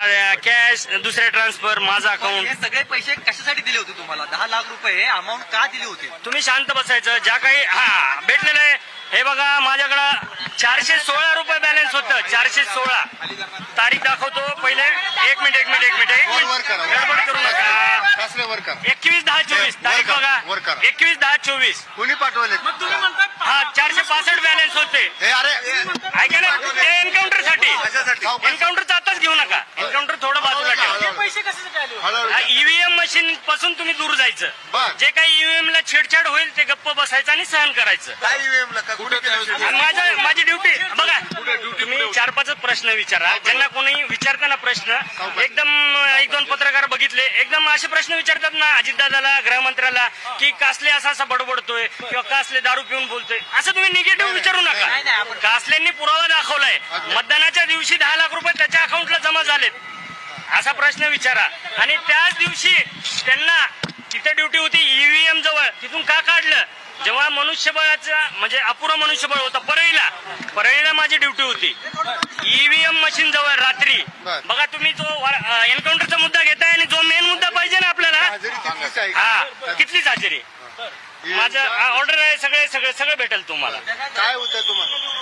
Cash दुसऱ्या transfer माझा account हे सगळे पैसे कशासाठी दिले होते तुम्हाला? दहा लाख रुपये अमाऊंट का दिली होती? तुम्ही शांत बसायचं. ज्या काही हा भेटलेलं आहे. हे बघा माझ्याकडं चारशे सोळा रुपये बॅलन्स होतं. चारशे सोळा. तारीख दाखवतो पहिले. एक मिनिट एक मिनिट एक मिनिट एक. मिनिट. गडबड करू. नका. एकवीस दहा चोवीस. तारीख बघा. एकवीस दहा चोवीस. कोणी पाठवले? हा चारशे पासष्ट बॅलन्स होते. अरे ईव्हीएम मशीन पासून तुम्ही दूर जायचं. बर. जे काही ईव्हीएम ला छेडछाड होईल ते गप्प बसायचं आणि सहन करायचं. काय ईव्हीएम ला? का कुठे आणि माझं माझी ड्युटी बघा तुम्ही चार पाच प्रश्न विचारा. ज्यांना कोणी विचारताना प्रश्न एकदम एक दोन पत्रकार बघितले. एकदम असे प्रश्न विचारतात ना अजितदादाला गृहमंत्र्याला की कासले असा असा बडबडतोय किंवा कासले दारू पिऊन बोलतोय. असं तुम्ही निगेटिव्ह विचारू नाही, नाही, नका आपण- कासलेंनी पुरावा दाखवलाय. मतदानाच्या दिवशी दहा लाख रुपये त्याच्या अकाउंटला जमा झालेत. असा प्रश्न विचारा. आणि त्याच दिवशी त्यांना तिथे ड्युटी होती ईव्हीएम जवळ. तिथून का काढलं? जेव्हा मनुष्यबळाचं म्हणजे अपुरं मनुष्यबळ होतं परळीला. परळीला माझी ड्युटी होती. ईव्हीएम मशीन जवळ रात्री. बघा तुम्ही जो एन्काउंटरचा मुद्दा घेताय आणि जो मेन मुद्दा पाहिजे ना आपल्याला? हा? कितलीच हजेरी. माझं ऑर्डर आहे सगळे सगळे सगळं भेटेल तुम्हाला. काय होतं तुम्हाला?